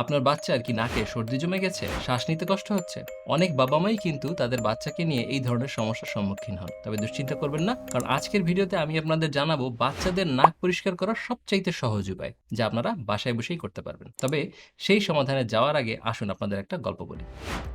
আপনার বাচ্চার কি নাকে সর্দি জমে গেছে, শ্বাস নিতে কষ্ট হচ্ছে। অনেক বাবা মাই কিন্তু তাদের বাচ্চাকে নিয়ে এই ধরনের সমস্যার সম্মুখীন হন। তবে দুশ্চিন্তা করবেন না, কারণ আজকের ভিডিওতে আমি আপনাদের জানাব বাচ্চাদের নাক পরিষ্কার করার সবচাইতে সহজ উপায়, যা আপনারা বাসায় বসেই করতে পারবেন। তবে সেই সমাধানে যাওয়ার আগে আসুন আপনাদের একটা গল্প বলি।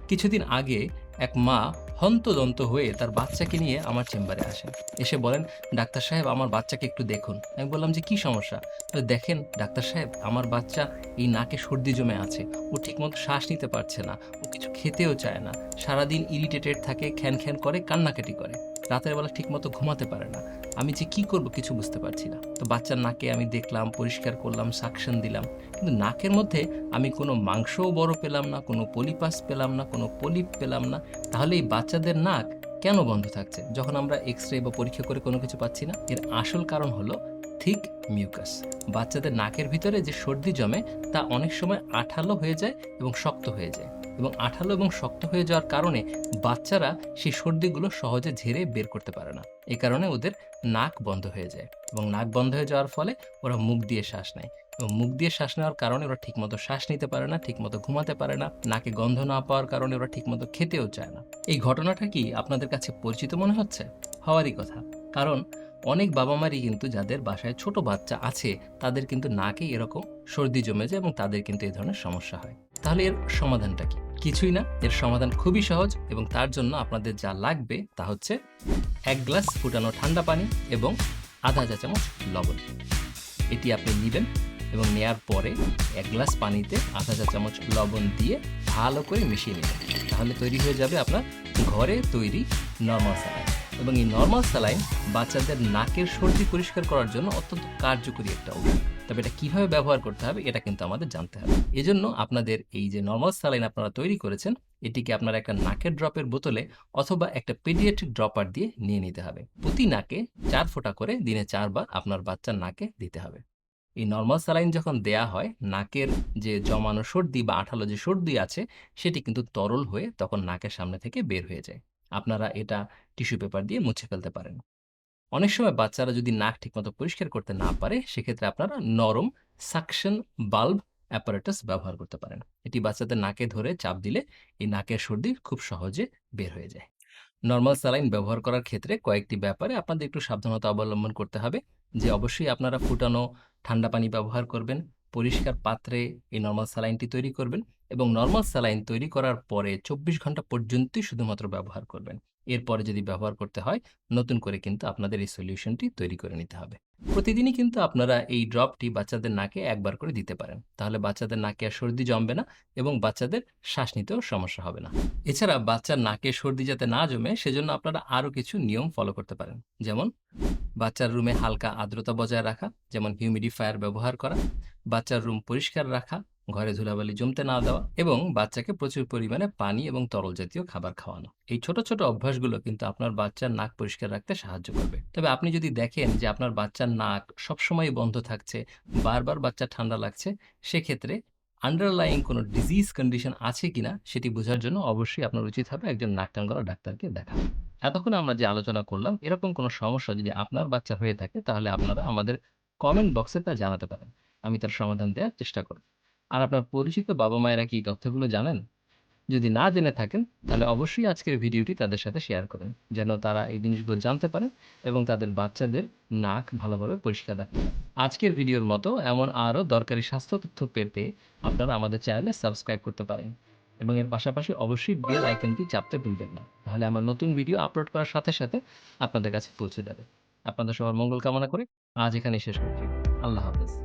কিছুদিন আগে এক মা হন্তদন্ত হয়ে তার বাচ্চাকে নিয়ে আমার চেম্বারে আসেন। এসে বলেন, ডাক্তার সাহেব, আমার বাচ্চাকে একটু দেখুন। আমি বললাম, যে কি সমস্যা? বলে, দেখেন ডাক্তার সাহেব আমার বাচ্চা এই নাকে সর্দি জমে আছে। ও ঠিকমতো শ্বাস নিতে পারছে না। ও কিছু খেতেও চায় না। সারাদিন ইরিটেটেড থাকে খ্যান খ্যান করে কান্নাকাটি করে। রাতের বেলা ঠিকমতো ঘুমাতে পারে না। আমি যে কি করব কিছু বুঝতে পারছি না। তো বাচ্চার নাকে আমি দেখলাম পরিষ্কার করলাম সাকশন দিলাম। কিন্তু নাকের মধ্যে আমি কোনো মাংসও বড় পেলাম না কোনো পলিপাস পেলাম না কোনো পলিপ পেলাম না। তাহলে এই বাচ্চাদের নাক কেন বন্ধ থাকছে? যখন আমরা এক্স রে বা পরীক্ষা করে কোনো কিছু পাচ্ছি না এর আসল কারণ হলো থিক মিউকাস। বাচ্চাদের নাকের ভিতরে যে সর্দি জমে, তা অনেক সময় আঠালো হয়ে যায় এবং শক্ত হয়ে যায়। এবং আঠালো এবং শক্ত হয়ে যাওয়ার কারণে বাচ্চারা সেই সর্দিগুলো সহজে ঝেড়ে বের করতে পারে না। এ কারণে ওদের নাক বন্ধ হয়ে যায় এবং নাক বন্ধ হয়ে যাওয়ার ফলে ওরা মুখ দিয়ে শ্বাস নেয়। এবং মুখ দিয়ে শ্বাস নেওয়ার কারণে ওরা ঠিকমতো শ্বাস নিতে পারে না, ঠিকমতো ঘুমাতে পারে না, নাকে গন্ধ না পাওয়ার কারণে ওরা ঠিকমতো খেতেও চায় না। এই ঘটনাটা কি আপনাদের কাছে পরিচিত মনে হচ্ছে? হওয়ারই কথা। কারণ অনেক বাবা মারই কিন্তু যাদের বাসায় ছোট বাচ্চা আছে, তাদের কিন্তু নাকে এরকম সর্দি জমে যায় এবং তাদের কিন্তু এই ধরনের সমস্যা হয়। তাহলে এর সমাধানটা কি? কিছুই না। এর সমাধান খুবই সহজ এবং তার জন্য আপনাদের যা লাগবে তা হচ্ছে এক গ্লাস ফুটানো ঠান্ডা পানি এবং আধা চা চামচ লবণ। এটি আপনি নেবেন এবং নেয়ার পরে এক গ্লাস পানিতে আধা চা চামচ লবণ দিয়ে ভালো করে মিশিয়ে নেবেন। তাহলে তৈরি হয়ে যাবে আপনার ঘরে তৈরি নর্মাল স্যালাইন এবং এই নর্মাল স্যালাইন বাচ্চাদের নাকের সর্দি পরিষ্কার করার জন্য অত্যন্ত কার্যকরী একটা উপায়। তবে এটা কীভাবে ব্যবহার করতে হবে, এটা কিন্তু আমাদের জানতে হবে। এজন্য আপনাদের এই যে নর্মাল স্যালাইন আপনারা তৈরি করেছেন, এটিকে আপনারা একটা নাকের ড্রপের বোতলে অথবা একটা পেডিয়াট্রিক ড্রপার দিয়ে নিয়ে নিতে হবে। প্রতি নাকে চার ফোঁটা করে দিনে চারবার আপনার বাচ্চার নাকে দিতে হবে। এই নর্মাল স্যালাইন যখন দেয়া হয়, নাকের যে জমানো সর্দি বা আঠালো যে সর্দি আছে, সেটি কিন্তু তরল হয়ে তখন নাকের সামনে থেকে বের হয়ে যায়। আপনারা এটা টিস্যু পেপার দিয়ে মুছে ফেলতে পারেন। অনেক সময় বাচ্চারা যদি নাক ঠিকমতো পরিষ্কার করতে না পারে, সেক্ষেত্রে আপনারা নরম সাকশন বাল্ব অ্যাপারেটাস ব্যবহার করতে পারেন। এটি বাচ্চাদের নাকে ধরে চাপ দিলে এই নাকের সর্দি খুব সহজে বের হয়ে যায়। নর্মাল স্যালাইন ব্যবহার করার ক্ষেত্রে কয়েকটি ব্যাপারে আপনাদের একটু সাবধানতা অবলম্বন করতে হবে, যে অবশ্যই আপনারা ফুটানো ঠান্ডা পানি ব্যবহার করবেন। পরিষ্কার পাত্রে এই নর্মাল স্যালাইনটি তৈরি করবেন এবং নর্মাল স্যালাইন তৈরি করার পরে চব্বিশ ঘণ্টা পর্যন্তই শুধুমাত্র ব্যবহার করবেন। এরপরে যদি ব্যবহার করতে হয়, নতুন করে কিন্তু আপনাদের এই সলিউশনটি তৈরি করে নিতে হবে। প্রতিদিনই কিন্তু আপনারা এই ড্রপটি বাচ্চাদের নাকে একবার করে দিতে পারেন। তাহলে বাচ্চাদের নাকে আর সর্দি জমবে না এবং বাচ্চাদের শ্বাস নিতেও সমস্যা হবে না। এছাড়া বাচ্চার নাকে সর্দি যাতে না জমে, সেজন্য আপনারা আরও কিছু নিয়ম ফলো করতে পারেন। যেমন, বাচ্চার রুমে হালকা আর্দ্রতা বজায় রাখা, যেমন হিউমিডিফায়ার ব্যবহার করা, বাচ্চার রুম পরিষ্কার রাখা ঘরে ধুলাবালি, জমতে না দেওয়া এবং বাচ্চাকে প্রচুর পরিমাণে পানি এবং তরল জাতীয় খাবার খাওয়ানো। এই ছোট ছোট অভ্যাসগুলো কিন্তু আপনার বাচ্চার নাক পরিষ্কার রাখতে সাহায্য করবে। তবে আপনি যদি দেখেন যে আপনার বাচ্চার নাক সবসময় বন্ধ থাকছে, বারবার বাচ্চা ঠান্ডা লাগছে, সেক্ষেত্রে আন্ডারলাইং কোনো ডিজিজ কন্ডিশন আছে কিনা সেটি বোঝার জন্য অবশ্যই আপনার উচিত হবে একজন নাক কান গলা ডাক্তারকে দেখা। এতক্ষণ আমরা যে আলোচনা করলাম, এরকম কোনো সমস্যা যদি আপনার বাচ্চা হয়ে থাকে, তাহলে আপনারা আমাদের কমেন্ট বক্সে তা জানাতে পারেন। আমি তার সমাধান দেওয়ার চেষ্টা করব। আর আপনার পরিচিত বাবা মায়েরা কি তথ্যগুলো জানেন? যদি না জেনে থাকেন, তাহলে অবশ্যই আজকের ভিডিওটি তাদের সাথে শেয়ার করেন, যেন তারা এই জিনিসগুলো জানতে পারেন এবং তাদের বাচ্চাদের নাক ভালোভাবে পরিষ্কার রাখতে পারেন। আজকের ভিডিওর মতো এমন আরও দরকারি স্বাস্থ্য তথ্য পেতে আপনারা আমাদের চ্যানেলে সাবস্ক্রাইব করতে পারেন এবং এর পাশাপাশি অবশ্যই বেল আইকনটি চাপতে ভুলবেন না, তাহলে আমার নতুন ভিডিও আপলোড করার সাথে সাথে আপনাদের কাছে পৌঁছে যাবে। আপনাদের সবার মঙ্গল কামনা করে আজ এখানে শেষ করছি। আল্লাহ হাফেজ।